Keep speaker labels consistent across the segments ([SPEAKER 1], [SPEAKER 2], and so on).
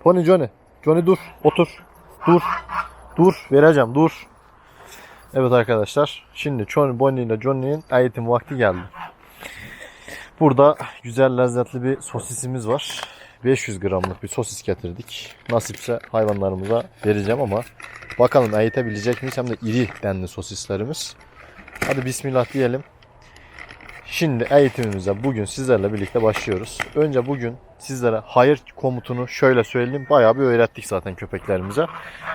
[SPEAKER 1] Pony Johnny. Johnny dur. Otur. Dur. Dur. Vereceğim. Dur. Evet arkadaşlar. Şimdi Johnny, Bonnie ile Johnny'nin eğitim vakti geldi. Burada güzel lezzetli bir sosisimiz var. 500 gramlık bir sosis getirdik. Nasipse hayvanlarımıza vereceğim ama bakalım eğitebilecek miyiz? Hem de iri denli sosislerimiz. Hadi bismillah diyelim. Şimdi eğitimimize bugün sizlerle birlikte başlıyoruz. Önce bugün sizlere hayır komutunu şöyle söyleyeyim. Bayağı bir öğrettik zaten köpeklerimize.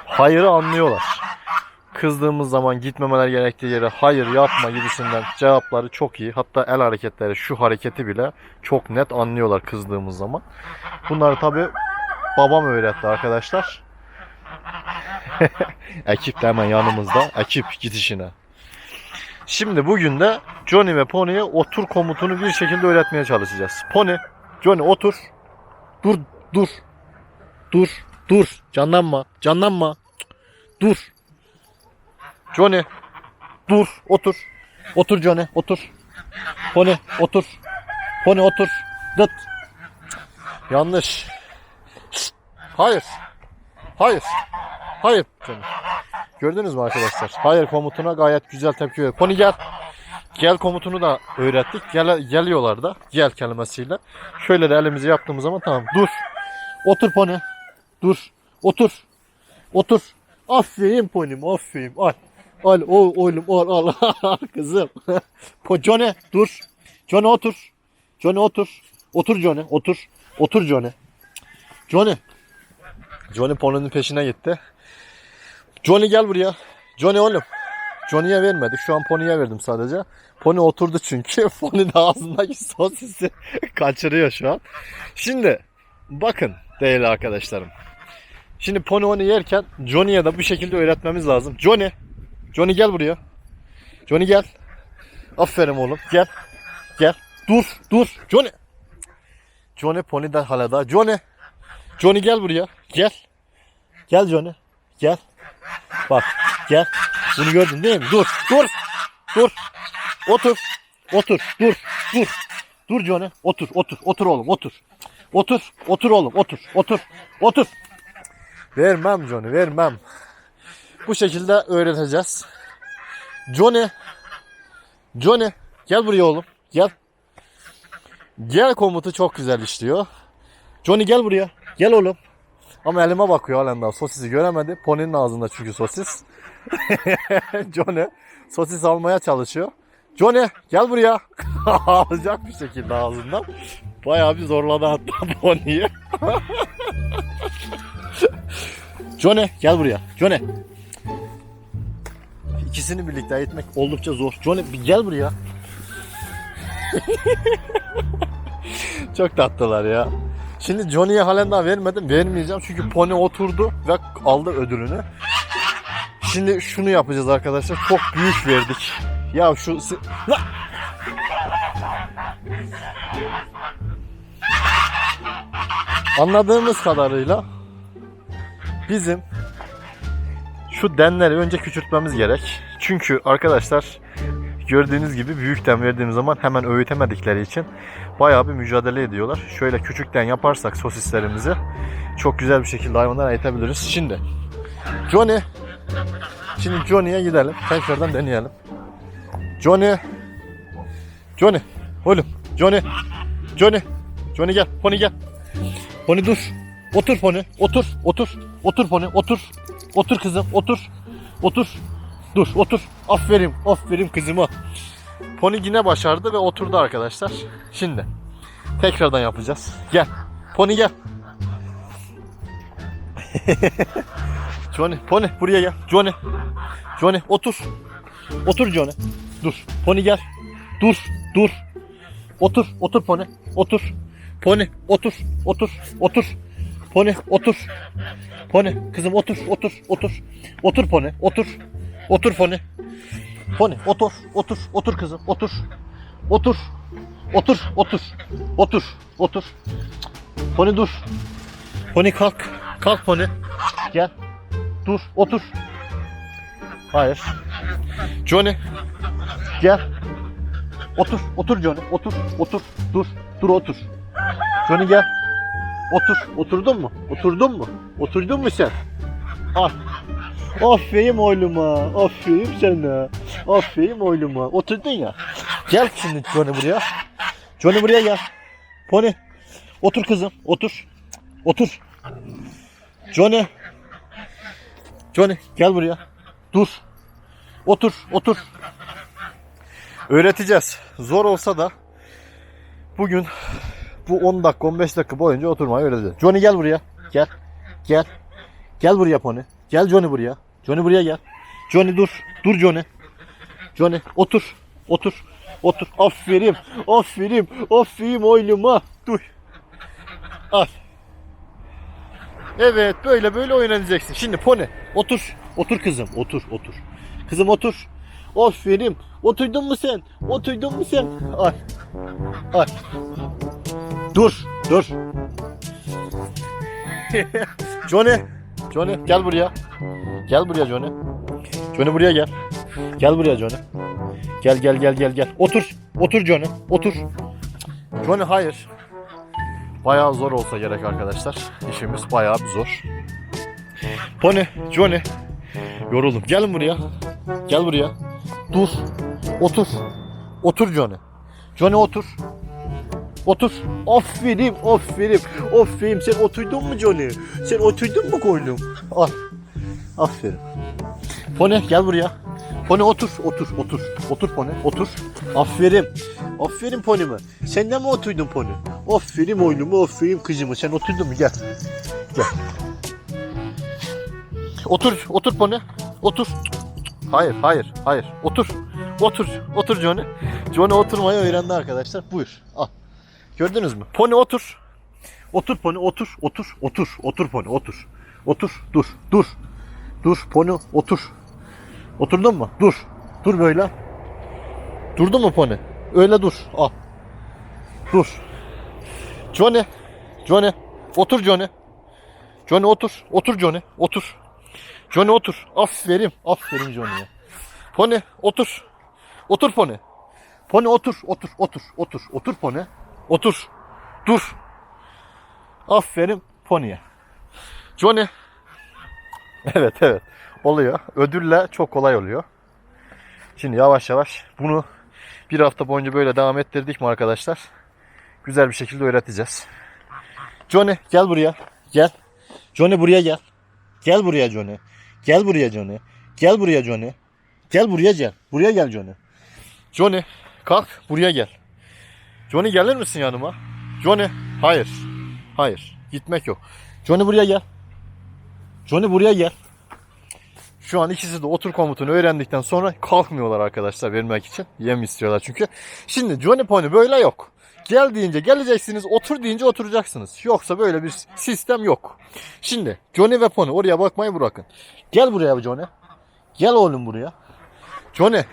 [SPEAKER 1] Hayırı anlıyorlar. Kızdığımız zaman gitmemeler gerektiği yere hayır yapma gibisinden cevapları çok iyi. Hatta el hareketleri şu hareketi bile çok net anlıyorlar kızdığımız zaman. Bunları tabi babam öğretti arkadaşlar. Ekip de hemen yanımızda. Ekip git işine. Şimdi bugün de Johnny ve Pony'e otur komutunu bir şekilde öğretmeye çalışacağız. Pony, Johnny otur. Dur, dur. Dur, dur. Canlanma, canlanma. Dur. Johnny, dur, otur. Otur Johnny, otur. Pony, otur. Pony otur. Dıt. Yanlış. Hayır. Hayır. Hayır Johnny. Gördünüz mü arkadaşlar? Hayır komutuna gayet güzel tepki veriyor. Pony gel. Gel komutunu da öğrettik. Gel, geliyorlar da. Gel kelimesiyle. Şöyle de elimizi yaptığımız zaman tamam. Dur. Otur Pony. Dur. Otur. Otur. Aferin Pony'm. Aferin. Al. Al. O, oğlum al al. Kızım. Johnny dur. Johnny otur. Johnny otur. Otur Johnny. Otur. Otur Johnny. Johnny. Johnny Pony'nin peşine gitti. Johnny gel buraya. Johnny oğlum. Johnny'ye vermedik. Şu an Pony'ye verdim sadece. Pony oturdu çünkü. Pony de ağzındaki sosisi kaçırıyor şu an. Şimdi bakın değerli arkadaşlarım. Şimdi Pony onu yerken Johnny'ye de bu şekilde öğretmemiz lazım. Johnny. Johnny gel buraya. Johnny gel. Aferin oğlum. Gel. Gel. Dur. Dur. Johnny. Johnny Pony de hala da. Johnny. Johnny gel buraya. Gel. Gel Johnny. Gel. Bak gel. Bunu gördün değil mi? Dur. Dur. Dur. Otur. Otur. Dur. Dur. Dur Johnny. Otur. Otur. Otur oğlum. Otur. Otur. Otur oğlum. Otur. Otur. Otur. Vermem Johnny. Vermem. Bu şekilde öğreteceğiz. Johnny. Johnny. Gel buraya oğlum. Gel. Gel komutu çok güzel işliyor. Johnny gel buraya. Gel oğlum. Ama elime bakıyor halen daha sosisi göremedi. Pony'nin ağzında çünkü sosis. Johnny sosis almaya çalışıyor. Johnny gel buraya. Alacak bir şekilde ağzından. Bayağı bir zorladı hatta Pony'yi. Johnny gel buraya. Johnny. İkisini birlikte eğitmek oldukça zor. Johnny gel buraya. Çok tatlılar ya. Şimdi Johnny'ye halen daha vermedim. Vermeyeceğim çünkü Pony oturdu ve aldı ödülünü. Şimdi şunu yapacağız arkadaşlar. Çok büyük verdik. Ya şu... Anladığımız kadarıyla bizim şu denleri önce küçültmemiz gerek. Çünkü arkadaşlar gördüğünüz gibi büyük den verdiğimiz zaman hemen öğütemedikleri için bayağı bir mücadele ediyorlar. Şöyle küçükten yaparsak sosislerimizi çok güzel bir şekilde hayvanlara eğitebiliriz. Şimdi Johnny Şimdi Johnny'ye gidelim. Tekrardan deneyelim. Johnny Johnny oğlum Johnny Johnny Johnny gel Pony gel Pony dur Otur Pony otur otur Otur Pony otur Otur kızım otur Otur Dur otur Aferin aferin kızıma Pony yine başardı ve oturdu arkadaşlar. Şimdi tekrardan yapacağız. Gel. Pony gel. Johnny, Pony buraya gel. Johnny. Johnny otur. Otur Johnny. Dur. Pony gel. Dur. Dur. Otur. Otur Pony. Otur. Pony otur. Otur. Otur. Pony otur. Pony kızım otur. Otur. Otur. Otur Pony. Otur. Otur Pony. Pony otur, otur, otur kızım, otur. Otur. Otur, otur. Otur, otur. Pony dur. Pony kalk. Kalk Pony. Gel. Dur, otur. Hayır. Johnny. Gel. Otur, otur Johnny. Otur, otur. Dur, dur otur. Johnny gel.
[SPEAKER 2] Otur. Oturdun mu? Oturdun mu? Oturdun mu sen? Al. Aferin oğluma. Aferin sana. Aferin oğluma. Oturdun ya.
[SPEAKER 1] Gel şimdi Johnny buraya. Johnny buraya gel. Pony. Otur kızım. Otur. Otur. Johnny. Johnny gel buraya. Dur. Otur. Otur. Öğreteceğiz. Zor olsa da bugün bu 10 dakika 15 dakika boyunca oturmayı öğreteceğiz. Johnny gel buraya. Gel. Gel. Gel buraya Pony. Gel Johnny buraya. Johnny buraya gel. Johnny dur. Dur Johnny. Johnny otur. Otur. Otur. Aferin. Aferin. Aferin oğluma. Dur. Al. Evet böyle böyle oynanacaksın. Şimdi Pony otur. Otur kızım. Otur otur. Kızım otur. Aferin. Oturdun mu sen? Oturdun mu sen? Al. Al. Dur. Dur. Johnny. Johnny gel buraya. Gel buraya Johnny. Johnny buraya gel. Gel buraya Johnny. Gel gel gel gel gel. Otur. Otur Johnny. Otur. Johnny hayır. Bayağı zor olsa gerek arkadaşlar. İşimiz bayağı bir zor. Pony, Johnny. Yoruldum. Gelin buraya. Gel buraya. Dur. Otur. Otur Johnny. Johnny otur. Otur. Aferin, aferin. Aferin. Sen oturdun mu Johnny? Sen oturdun mu koydum? Al. Aferin. Pony gel buraya. Pony otur, otur, otur. Otur Pony, otur. Aferin. Aferin Pony'me. Sen de mi oturdun Pony? Aferin oğlumu, aferin kızımı. Sen oturdun mu? Gel. Gel. Otur, otur Pony. Otur. Hayır, hayır, hayır. Otur. Otur, otur Johnny. Johnny oturmayı öğrendi arkadaşlar. Buyur. Al. Gördünüz mü? Pony otur. Otur Pony, otur, otur, otur, otur Pony, otur. Otur, dur, dur. Dur Pony, otur. Oturdun mu? Dur. Dur böyle. Durdun mu Pony? Öyle dur. Al. Dur. Johnny. Johnny. Otur Johnny. Johnny otur. Otur Johnny. Otur. Johnny otur. Aferin. Aferin Johnny'ye. Pony otur. Otur Pony. Pony otur. Otur. Otur. Otur. Otur Pony. Otur. Dur. Aferin Pony'ye. Johnny. Evet evet. Oluyor. Ödülle çok kolay oluyor. Şimdi yavaş yavaş bunu bir hafta boyunca böyle devam ettirdik mi arkadaşlar? Güzel bir şekilde öğreteceğiz. Johnny gel buraya. Gel. Johnny buraya gel. Gel buraya Johnny. Gel buraya Johnny. Gel buraya Johnny. Gel buraya gel. Buraya gel Johnny. Johnny kalk buraya gel. Johnny gelir misin yanıma? Johnny hayır. Hayır. Gitmek yok. Johnny buraya gel. Johnny buraya gel. Şu an ikisi de otur komutunu öğrendikten sonra kalkmıyorlar arkadaşlar vermek için. Yem istiyorlar çünkü. Şimdi Johnny Pony böyle yok. Gel deyince geleceksiniz, otur deyince oturacaksınız. Yoksa böyle bir sistem yok. Şimdi Johnny ve Pony oraya bakmayı bırakın. Gel buraya Johnny. Gel oğlum buraya. Johnny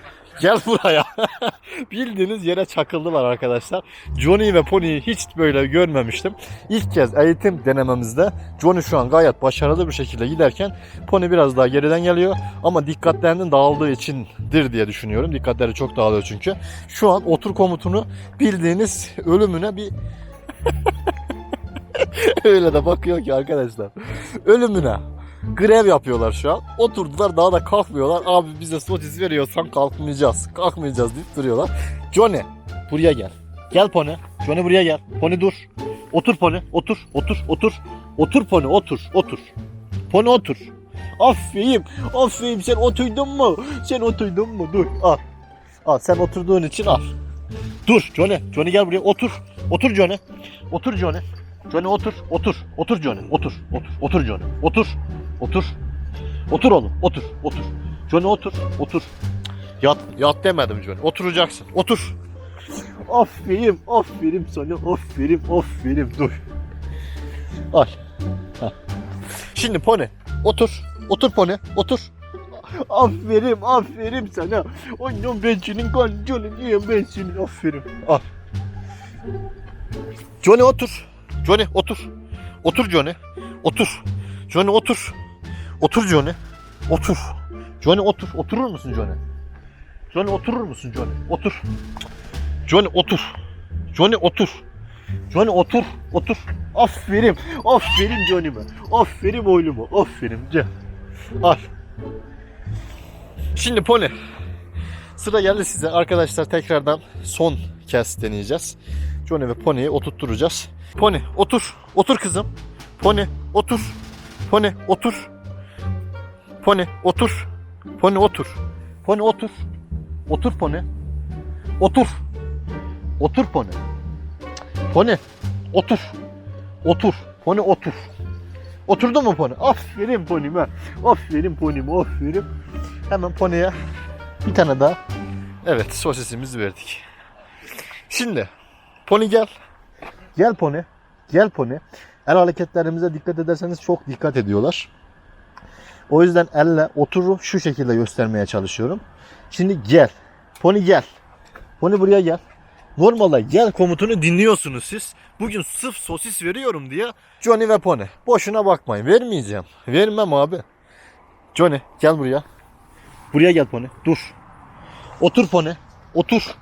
[SPEAKER 1] gel buraya. Bildiğiniz yere çakıldılar arkadaşlar. Johnny ve Pony'yi hiç böyle görmemiştim. İlk kez eğitim denememizde Johnny şu an gayet başarılı bir şekilde giderken Pony biraz daha geriden geliyor. Ama dikkatlerinin dağıldığı içindir diye düşünüyorum. Dikkatleri çok dağılıyor çünkü. Şu an otur komutunu bildiğiniz ölümüne bir öyle de bakıyor ki arkadaşlar. Ölümüne grev yapıyorlar şu an. Oturdular daha da kalkmıyorlar. Abi bize sosis veriyorsan kalkmayacağız. Kalkmayacağız deyip duruyorlar. Johnny buraya gel. Gel Pony. Johnny buraya gel. Pony dur. Otur Pony. Otur. Otur. Otur. Otur Pony. Otur. Otur. Pony otur. Aferin. Aferin. Sen oturdun mu? Sen oturdun mu? Dur. Al. Al. Sen oturduğun için al. Dur Johnny. Johnny gel buraya. Otur. Otur Johnny. Otur Johnny. Johnny otur. Otur. Otur Johnny. Otur. Otur. Otur Johnny. Otur. Otur. Otur oğlum. Otur. Otur. Johnny otur. Otur. Yat, yat demedim Johnny. Oturacaksın. Otur. Aferin. Aferin sana. Aferin. Aferin. Dur. Al. Heh. Şimdi Pony. Otur. Otur Pony. Otur. Aferin. Aferin sana. Annem ben senin kancını diyeyim ben senin. Aferin. Al. Johnny otur. Johnny otur. Otur Johnny. Otur. Johnny otur. Otur Johnny. Otur. Johnny otur. Oturur musun Johnny? Johnny oturur musun Johnny? Otur. Johnny otur. Johnny otur. Johnny otur. Otur.
[SPEAKER 2] Aferin. Aferin Johnny'me. Aferin oğluma. Aferin. Gel. Al.
[SPEAKER 1] Şimdi pony. Sıra geldi size. Arkadaşlar tekrardan son kez deneyeceğiz. Johnny ve Pony'yi oturtturacağız. Pony otur. Otur kızım. Pony otur. Pony otur. Pony otur. Pony otur.
[SPEAKER 2] Pony otur. Otur Pony. Otur. Otur Pony. Pony. Otur. Otur. Pony otur. Oturdun mu Pony? Aferin Pony'me. Aferin Pony'me. Aferin.
[SPEAKER 1] Hemen Pony'ye bir tane daha. Evet sosisimizi verdik. Şimdi Pony gel.
[SPEAKER 2] Gel Pony. Gel Pony. El hareketlerimize dikkat ederseniz çok dikkat ediyorlar. O yüzden elle oturup şu şekilde göstermeye çalışıyorum. Şimdi gel. Pony gel. Pony buraya gel.
[SPEAKER 1] Normalde gel komutunu dinliyorsunuz siz. Bugün sırf sosis veriyorum diye Johnny ve Pony. Boşuna bakmayın. Vermeyeceğim. Vermem abi. Johnny gel buraya.
[SPEAKER 2] Buraya gel Pony. Dur. Otur Pony. Otur.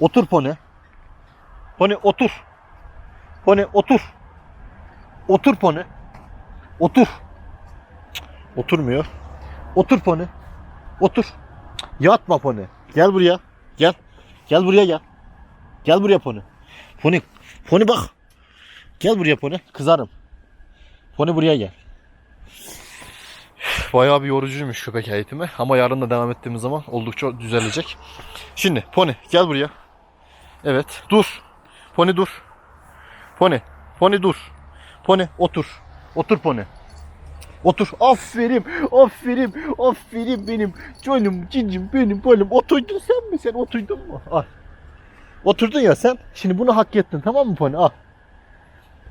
[SPEAKER 2] Otur Pony. Pony otur. Pony otur. Otur Pony. Otur. Oturmuyor. Otur Pony. Otur. Yatma Pony. Gel buraya. Gel. Gel buraya gel. Gel buraya Pony. Pony. Pony bak. Gel buraya Pony. Kızarım. Pony buraya gel.
[SPEAKER 1] Bayağı bir yorucuymuş köpek eğitimi. Ama yarın da devam ettiğimiz zaman oldukça düzelecek. Şimdi Pony gel buraya. Evet dur. Pony dur. Pony. Pony dur. Pony otur.
[SPEAKER 2] Otur Pony. Otur. Aferin. Aferin. Aferin benim. Canım cincim benim benim. Oturdun sen mi sen? Oturdun mu? Al. Oturdun ya sen. Şimdi bunu hak ettin tamam mı Pony? Al.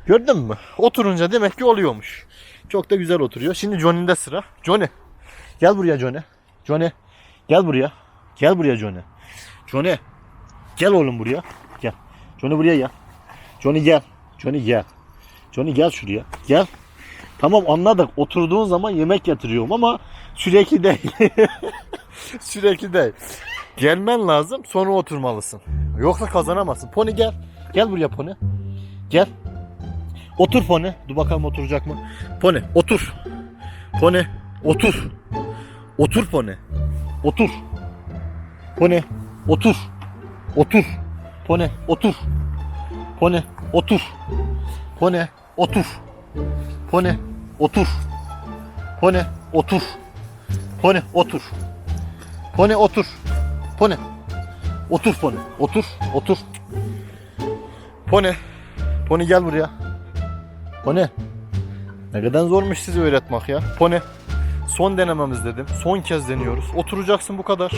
[SPEAKER 1] Gördün mü? Oturunca demek ki oluyormuş. Çok da güzel oturuyor. Şimdi Johnny'de sıra. Johnny.
[SPEAKER 2] Gel buraya Johnny. Johnny. Gel buraya. Gel buraya Johnny. Johnny. Gel oğlum buraya. Gel. Johnny buraya gel. Johnny gel. Johnny gel. Johnny gel şuraya. Gel. Tamam anladık. Oturduğun zaman yemek getiriyorum ama sürekli değil.
[SPEAKER 1] Sürekli değil. Gelmen lazım sonra oturmalısın. Yoksa kazanamazsın. Pony gel.
[SPEAKER 2] Gel buraya Pony. Gel. Otur Pony. Dur bakalım oturacak mı?
[SPEAKER 1] Pony otur. Pony otur. Otur Pony.
[SPEAKER 2] Otur. Pony. Otur. Otur. Pony. Otur. Pony. Otur. Pony. Otur. Pony. Otur. Pony. Otur. Pony. Otur. Pony. Otur. Pony. Otur Pony. Otur. Otur.
[SPEAKER 1] Pony. Pony gel buraya.
[SPEAKER 2] Pony.
[SPEAKER 1] Ne kadar zormuş sizi öğretmek ya. Pony. Son denememiz dedim. Son kez deniyoruz. Oturacaksın bu kadar.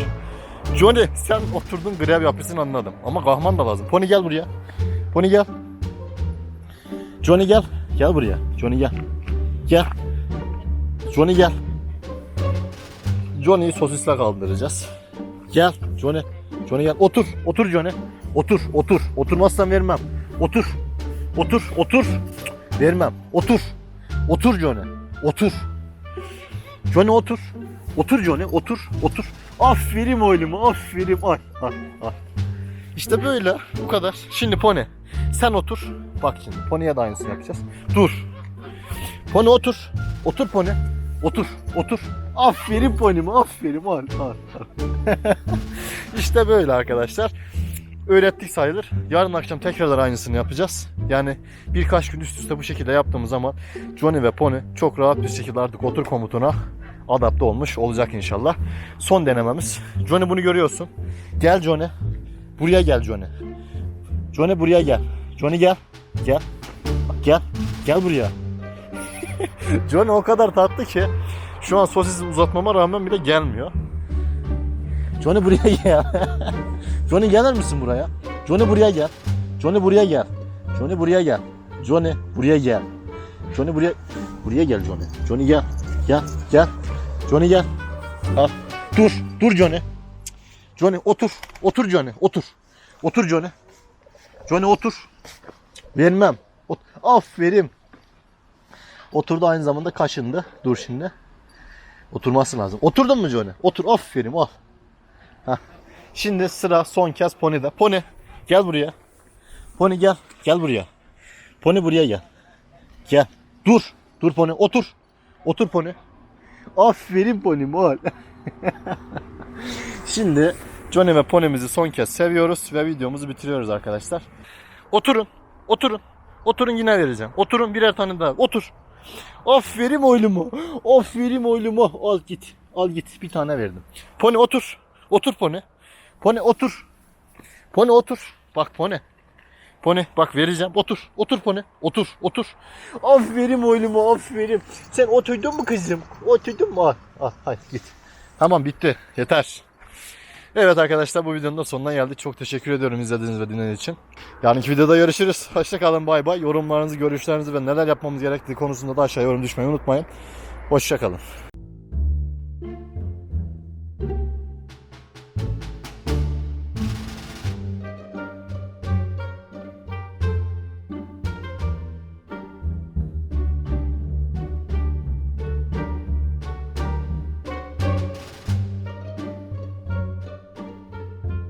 [SPEAKER 1] Johnny sen oturdun grev yapısın anladım. Ama kahman da lazım. Pony gel buraya. Pony gel.
[SPEAKER 2] Johnny gel. Gel buraya. Johnny gel. Gel. Johnny gel.
[SPEAKER 1] Johnny'yi sosisle kaldıracağız.
[SPEAKER 2] Gel. Johnny. Johnny gel. Otur. Otur Johnny. Otur. Otur. Oturmazsan vermem. Otur. Otur. Otur. Vermem. Otur. Otur Johnny. Otur. Johnny otur. Otur Johnny. Otur. Otur. Aferin oğlum. Aferin. Ay. Ay. Ay.
[SPEAKER 1] İşte böyle. Bu kadar. Şimdi Pony. Sen otur. Bak şimdi. Pony'ye de aynısını yapacağız. Dur.
[SPEAKER 2] Pony otur. Otur Pony. Otur. Otur. Aferin Pony'm. Aferin. Al. Al. al.
[SPEAKER 1] İşte böyle arkadaşlar. Öğrettik sayılır. Yarın akşam tekrarlar aynısını yapacağız. Yani birkaç gün üst üste bu şekilde yaptığımız zaman Johnny ve Pony çok rahat bir şekilde artık otur komutuna adapte olmuş olacak inşallah. Son denememiz. Johnny bunu görüyorsun. Gel Johnny. Buraya gel Johnny.
[SPEAKER 2] Johnny buraya gel. Johnny gel. Gel. Bak gel. Gel buraya.
[SPEAKER 1] Johnny o kadar tatlı ki şu an sosisi uzatmama rağmen bile gelmiyor.
[SPEAKER 2] Johnny buraya gel. Johnny gelir misin buraya? Johnny buraya gel. Johnny buraya gel. Johnny buraya gel. Johnny buraya gel. Johnny buraya buraya gel Johnny. Johnny gel. Gel. Gel. Johnny gel. Al. Dur. Dur Johnny. Johnny otur. Otur Johnny. Otur. Otur Johnny. Johnny otur. Vermem. Ot Aferin. Oturdu aynı zamanda kaşındı. Dur şimdi. Oturması lazım. Oturdun mu Johnny? Otur. Aferin. Al.
[SPEAKER 1] Şimdi sıra son kez Pony'de. Pony gel buraya.
[SPEAKER 2] Pony gel. Gel buraya. Pony buraya gel. Gel. Dur. Dur pony. Otur. Otur pony. Aferin pony ol.
[SPEAKER 1] Şimdi Johnny ve Pony'mizi son kez seviyoruz ve videomuzu bitiriyoruz arkadaşlar. Oturun. Oturun. Oturun yine vereceğim. Oturun birer tane daha. Otur. Aferin oylumu. Aferin oylumu. Al git. Al git. Bir tane verdim. Pony otur. Otur Pony. Pony otur. Pony otur. Bak Pony. Pony bak vereceğim. Otur. Otur Pony. Otur. Otur. Aferin oylumu. Aferin. Sen oturdun mu kızım? Oturdun mu? Al. Al. Hadi git. Tamam bitti. Yeter. Evet arkadaşlar bu videonun da sonuna geldik. Çok teşekkür ediyorum izlediğiniz ve dinlediğiniz için. Yarınki videoda görüşürüz. Hoşçakalın bay bay. Yorumlarınızı, görüşlerinizi ve neler yapmamız gerektiği konusunda da aşağıya yorum düşmeyi unutmayın. Hoşçakalın.